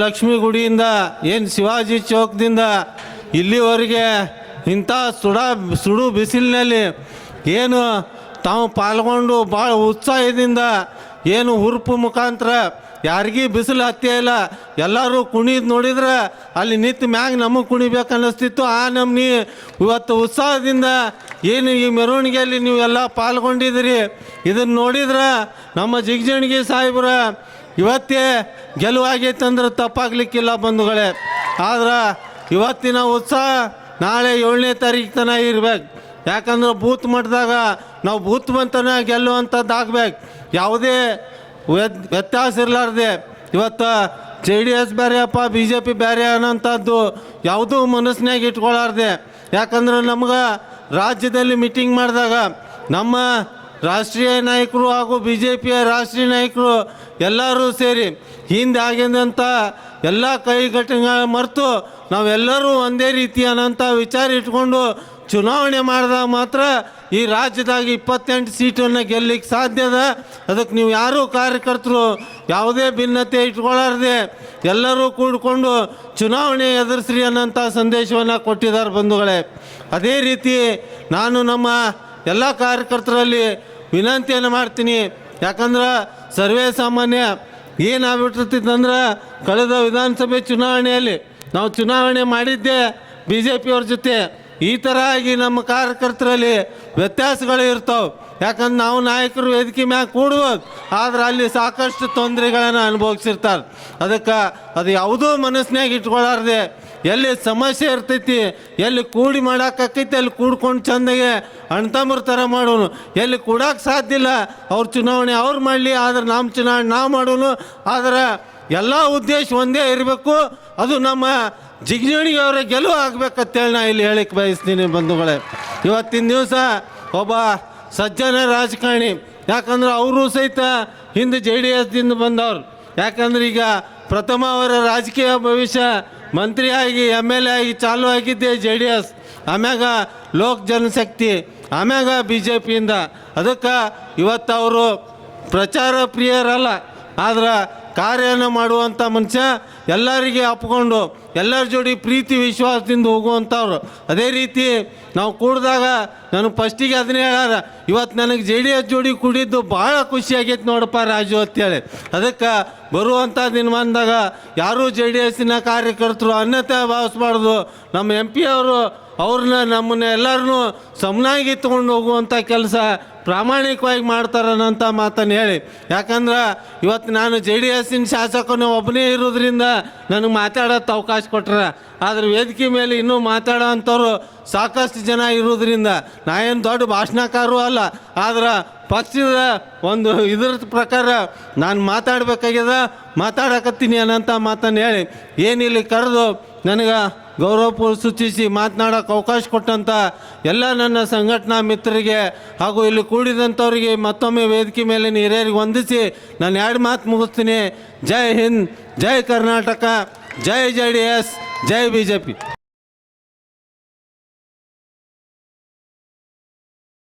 ಲಕ್ಷ್ಮೀ ಗುಡಿಯಿಂದ ಏನು ಶಿವಾಜಿ ಚೌಕದಿಂದ ಇಲ್ಲಿವರೆಗೆ ಇಂಥ ಸುಡ ಸುಡು ಬಿಸಿಲಿನಲ್ಲಿ ಏನು ತಾವು ಪಾಲ್ಗೊಂಡು ಭಾಳ ಉತ್ಸಾಹದಿಂದ ಏನು ಹುರುಪು ಮುಖಾಂತರ ಯಾರಿಗೂ ಬಿಸಿಲು ಹತ್ತೇ ಇಲ್ಲ, ಎಲ್ಲರೂ ಕುಣಿದು ನೋಡಿದ್ರೆ ಅಲ್ಲಿ ನಿತ್ ಮ್ಯಾಗ ನಮಗೆ ಕುಣಿಬೇಕು ಅನ್ನಿಸ್ತಿತ್ತು ಆ ನಮ್ಮ ಇವತ್ತು ಉತ್ಸಾಹದಿಂದ ಏನು ಈ ಮೆರವಣಿಗೆಯಲ್ಲಿ ನೀವೆಲ್ಲ ಪಾಲ್ಗೊಂಡಿದ್ದೀರಿ. ಇದನ್ನು ನೋಡಿದ್ರೆ ನಮ್ಮ ಜಿಗ್ಜಣಗಿ ಸಾಹೇಬ್ರ ಇವತ್ತೇ ಗೆಲುವಾಗೈತೆ ಅಂದ್ರೆ ತಪ್ಪಾಗ್ಲಿಕ್ಕಿಲ್ಲ ಬಂಧುಗಳೇ. ಆದ್ರೆ ಇವತ್ತಿನ ಉತ್ಸಾಹ ನಾಳೆ ಏಳನೇ ತಾರೀಕು ತನಕ ಇರ್ಬೇಕು. ಯಾಕಂದ್ರೆ ಬೂತ್ ಮಟ್ಟದಾಗ ನಾವು ಬೂತ್ ಬಂತನ ಗೆಲ್ಲುವಂಥದ್ದು ಆಗ್ಬೇಕು ಯಾವುದೇ ವ್ಯತ್- ವ್ಯತ್ಯಾಸ ಇರಲಾರ್ದೆ ಇವತ್ತು ಜೆ ಡಿ ಎಸ್ ಬೇರೆಯಪ್ಪ ಬಿ ಜೆ ಪಿ ಬೇರೆ ಅನ್ನೋಂಥದ್ದು ಯಾವುದೂ ಮನಸ್ಸಿನಾಗ ಇಟ್ಕೊಳ್ಳಾರ್ದೆ ಯಾಕಂದ್ರೆ ನಮ್ಗೆ ರಾಜ್ಯದಲ್ಲಿ ಮೀಟಿಂಗ್ ಮಾಡಿದಾಗ ನಮ್ಮ ರಾಷ್ಟ್ರೀಯ ನಾಯಕರು ಹಾಗೂ ಬಿ ಜೆ ಪಿಯ ರಾಷ್ಟ್ರೀಯ ನಾಯಕರು ಎಲ್ಲರೂ ಸೇರಿ ಹಿಂದೆ ಆಗಿದಂಥ ಎಲ್ಲ ಕೈಗಟ್ಟಿನ ಮರೆತು ನಾವೆಲ್ಲರೂ ಒಂದೇ ರೀತಿ ಅನ್ನೋಂಥ ವಿಚಾರ ಇಟ್ಕೊಂಡು ಚುನಾವಣೆ ಮಾಡಿದಾಗ ಮಾತ್ರ ಈ ರಾಜ್ಯದಾಗ ಇಪ್ಪತ್ತೆಂಟು ಸೀಟನ್ನು ಗೆಲ್ಲಕ್ಕೆ ಸಾಧ್ಯ ಅದ. ಅದಕ್ಕೆ ನೀವು ಯಾರೂ ಕಾರ್ಯಕರ್ತರು ಯಾವುದೇ ಭಿನ್ನತೆ ಇಟ್ಕೊಳ್ಳಾರ್ದೆ ಎಲ್ಲರೂ ಕೂಡಿಕೊಂಡು ಚುನಾವಣೆ ಎದುರಿಸ್ರಿ ಅನ್ನೋಂಥ ಸಂದೇಶವನ್ನು ಕೊಟ್ಟಿದ್ದಾರೆ ಬಂಧುಗಳೇ. ಅದೇ ರೀತಿ ನಾನು ನಮ್ಮ ಎಲ್ಲ ಕಾರ್ಯಕರ್ತರಲ್ಲಿ ವಿನಂತಿಯನ್ನು ಮಾಡ್ತೀನಿ. ಯಾಕಂದ್ರೆ ಸರ್ವೇ ಸಾಮಾನ್ಯ ಏನಾಗ್ಬಿಟ್ಟಿರ್ತಿತ್ತಂದ್ರೆ ಕಳೆದ ವಿಧಾನಸಭೆ ಚುನಾವಣೆಯಲ್ಲಿ ನಾವು ಚುನಾವಣೆ ಮಾಡಿದ್ದೆ ಬಿ ಜೆ ಪಿಯವ್ರ ಜೊತೆ. ಈ ಥರ ಆಗಿ ನಮ್ಮ ಕಾರ್ಯಕರ್ತರಲ್ಲಿ ವ್ಯತ್ಯಾಸಗಳು ಇರ್ತಾವೆ. ಯಾಕಂದ್ರೆ ನಾವು ನಾಯಕರು ವೇದಿಕೆ ಮ್ಯಾಗ ಕೂಡ್ಬೋದು. ಆದ್ರೆ ಅಲ್ಲಿ ಸಾಕಷ್ಟು ತೊಂದರೆಗಳನ್ನು ಅನುಭವಿಸಿರ್ತಾರೆ. ಅದಕ್ಕೆ ಅದು ಯಾವುದೂ ಮನಸ್ಸಿನಾಗ ಇಟ್ಕೊಳ್ಳಾರ್ದೆ ಎಲ್ಲಿ ಸಮಸ್ಯೆ ಇರ್ತೈತಿ, ಎಲ್ಲಿ ಕೂಡಿ ಮಾಡೋಕ್ಕಾಕೈತಿ ಅಲ್ಲಿ ಕೂಡ್ಕೊಂಡು ಚಂದಗೆ ಅಣ್ತಮ್ಮರ ಥರ ಮಾಡೋನು. ಎಲ್ಲಿ ಕೂಡಕ್ಕೆ ಸಾಧ್ಯ ಇಲ್ಲ, ಅವ್ರ ಚುನಾವಣೆ ಅವ್ರು ಮಾಡಲಿ, ಆದ್ರೆ ನಮ್ಮ ಚುನಾವಣೆ ನಾವು ಮಾಡೋನು. ಆದ್ರೆ ಎಲ್ಲ ಉದ್ದೇಶ ಒಂದೇ ಇರಬೇಕು. ಅದು ನಮ್ಮ ಜಿಗ್ಜಿಣಿಯವರ ಗೆಲುವು ಆಗ್ಬೇಕಂತೇಳಿ ನಾ ಇಲ್ಲಿ ಹೇಳಕ್ಕೆ ಬಯಸ್ತೀನಿ ಬಂಧುಗಳೇ. ಇವತ್ತಿನ ದಿವಸ ಒಬ್ಬ ಸಜ್ಜನ ರಾಜಕಾರಣಿ, ಯಾಕಂದ್ರೆ ಅವರು ಸಹಿತ ಹಿಂದೆ ಜೆ ಡಿ ಎಸ್ದಿಂದ ಬಂದವ್ರು. ಯಾಕಂದ್ರೆ ಈಗ ಪ್ರಥಮ ಅವರ ರಾಜಕೀಯ ಭವಿಷ್ಯ ಮಂತ್ರಿಯಾಗಿ ಎಂ ಎಲ್ ಎ ಆಗಿ ಚಾಲು ಆಗಿದ್ದೆ ಜೆ ಡಿ ಎಸ್, ಆಮ್ಯಾಗ ಲೋಕ್ ಜನಶಕ್ತಿ, ಆಮ್ಯಾಗ ಬಿ ಜೆ ಪಿಯಿಂದ. ಅದಕ್ಕೆ ಇವತ್ತು ಅವರು ಪ್ರಚಾರ ಪ್ರಿಯರಲ್ಲ. ಆದ್ರೆ ಕಾರ್ಯನ ಮಾಡುವಂಥ ಮನುಷ್ಯ ಎಲ್ಲರಿಗೆ ಅಪ್ಕೊಂಡು ಎಲ್ಲರ ಜೋಡಿ ಪ್ರೀತಿ, ವಿಶ್ವಾಸದಿಂದ ಹೋಗುವಂಥವ್ರು ಅದೇ ರೀತಿ ನಾವು ಕೂಡಿದಾಗ ನನಗೆ ಫಸ್ಟಿಗೆ ಅದನ್ನೇ ಹೇಳ್ಯಾರ ಇವತ್ತು ನನಗೆ ಜೆ ಡಿ ಎಸ್ ಜೋಡಿ ಕೂಡಿದ್ದು ಭಾಳ ಖುಷಿ ಆಗೈತೆ ನೋಡಪ್ಪ ರಾಜು ಅಂತೇಳಿ. ಅದಕ್ಕೆ ಬರುವಂಥ ದಿನಮಾನದಾಗ ಯಾರೂ ಜೆ ಡಿ ಎಸ್ಸಿನ ಕಾರ್ಯಕರ್ತರು ಅನ್ಯತೆ ಭಾವಿಸ್ಬಾರ್ದು. ನಮ್ಮ ಎಂ ಪಿ ಅವರು ಅವ್ರನ್ನ ನಮ್ಮನ್ನ ಎಲ್ಲರನ್ನೂ ಸಮನಾಗಿ ತೊಗೊಂಡು ಹೋಗುವಂಥ ಕೆಲಸ ಪ್ರಾಮಾಣಿಕವಾಗಿ ಮಾಡ್ತಾರನ್ನಂಥ ಮಾತನ್ನು ಹೇಳಿ. ಯಾಕಂದ್ರೆ ಇವತ್ತು ನಾನು ಜೆ ಡಿ ಎಸ್ಸಿನ ಶಾಸಕನು ಒಬ್ಬನೇ ಇರೋದ್ರಿಂದ ನನಗೆ ಮಾತಾಡೋಕ್ಕೆ ಅವಕಾಶ ಕೊಟ್ಟರೆ ಆದ್ರೆ ವೇದಿಕೆ ಮೇಲೆ ಇನ್ನೂ ಮಾತಾಡೋ ಅಂಥವ್ರು ಸಾಕಷ್ಟು ಜನ ಇರೋದ್ರಿಂದ ನಾ ದೊಡ್ಡ ಭಾಷಣಕಾರೂ ಅಲ್ಲ, ಆದ್ರೆ ಪಕ್ಷದ ಒಂದು ಇದ್ರ ಪ್ರಕಾರ ನಾನು ಮಾತಾಡಬೇಕಾಗ್ಯದ, ಮಾತಾಡಕತ್ತೀನಿ ಅನ್ನೋಂಥ ಮಾತನ್ನು ಹೇಳಿ. ಏನಿಲ್ಲಿ ಕರೆದು ನನಗೆ ಗೌರವ ಸೂಚಿಸಿ ಮಾತನಾಡೋಕೆ ಅವಕಾಶ ಕೊಟ್ಟಂಥ ಎಲ್ಲ ನನ್ನ ಸಂಘಟನಾ ಮಿತ್ರರಿಗೆ ಹಾಗೂ ಇಲ್ಲಿ ಕೂಡಿದಂಥವ್ರಿಗೆ ಮತ್ತೊಮ್ಮೆ ವೇದಿಕೆ ಮೇಲೆ ಹಿರಿಯರಿಗೆ ವಂದಿಸಿ ನಾನು ಎರಡು ಮಾತು ಮುಗಿಸ್ತೀನಿ. ಜೈ ಹಿಂದ್, ಜೈ ಕರ್ನಾಟಕ, ಜೈ ಜೆ ಡಿ ಎಸ್, ಜೈ ಬಿ ಜೆ ಪಿ.